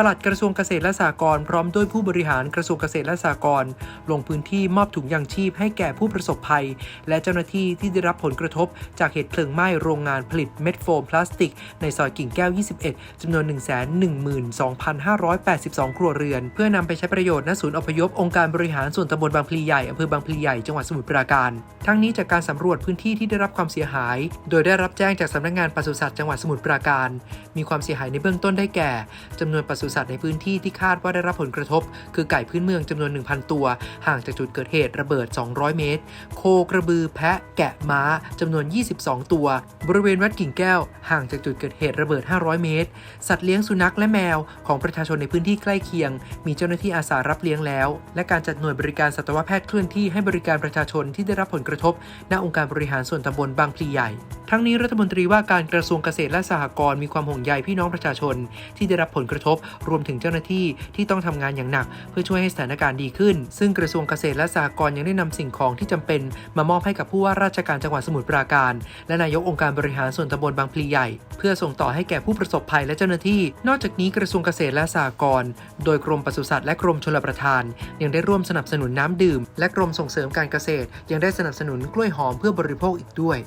ปลัดกระทรวงเกษตรและสหกรณ์พร้อมด้วยผู้บริหารกระทรวงเกษตรและสหกรณ์ลงพื้นที่มอบถุงยางชีพให้แก่ผู้ประสบภัย และเจ้าหน้าที่ที่ได้รับผลกระทบ จากเหตุเพลิงไหม้โรงงานผลิตเม็ดโฟมพลาสติก ในซอยกิ่งแก้ว 21 จำนวน 112,582 ครัวเรือน เพื่อนำไปใช้ประโยชน์ณศูนย์อพยพองค์การบริหารส่วนตำบลบางพลีใหญ่อำเภอบางพลีใหญ่จังหวัดสมุทรปราการ ทั้งนี้จากการสำรวจพื้นที่ที่ได้รับความเสียหาย โดยได้รับแจ้งจากสำนักงานปศุสัตว์จังหวัดสมุทรปราการ มีความเสียหายในเบื้องต้นได้แก่จำนวนปศุสัตว์ในพื้นที่ที่คาดว่าได้รับผลกระทบ คือไก่พื้นเมืองจำนวน 1,000 ตัว ห่างจากจุดเกิดเหตุระเบิด 200 เมตร โคกระบือแพะแกะม้าจำนวน 22 ตัว บริเวณวัดกิ่งแก้ว ห่างจากจุดเกิดเหตุระเบิด 500 เมตร สัตว์เลี้ยงสุนัขและแมว ของประชาชนในพื้นที่ใกล้เคียง มีเจ้าหน้าที่อาสารับเลี้ยงแล้ว และการจัดหน่วยบริการสัตวแพทย์เคลื่อนที่ให้บริการประชาชนที่ได้รับผลกระทบ ณองค์การบริหารส่วนตำบลบางพลีใหญ่ ทั้งนี้รัฐมนตรีว่าการกระทรวงเกษตรและสหกรณ์มีความห่วงใยพี่น้องประชาชน ที่ได้รับผลกระทบรวมถึงเจ้าหน้าที่ที่ต้องทำงานอย่างหนัก เพื่อช่วยให้สถานการณ์ดีขึ้น ซึ่งกระทรวงเกษตรและสหกรณ์ยังได้นำสิ่งของที่จำเป็น มามอบให้กับผู้ว่าราชการจังหวัดสมุทรปราการ และนายกองค์การบริหารส่วนตำบลบางพลีใหญ่ เพื่อส่งต่อให้แก่ผู้ประสบภัยและเจ้าหน้าที่ นอกจากนี้กระทรวงเกษตรและสหกรณ์โดยกรมปศุสัตว์และกรมชลประทาน ยังได้ร่วมสนับสนุนน้ำดื่ม และกรมส่งเสริมการเกษตร ยังได้สนับสนุนกล้วยหอมเพื่อบริโภคอีกด้วย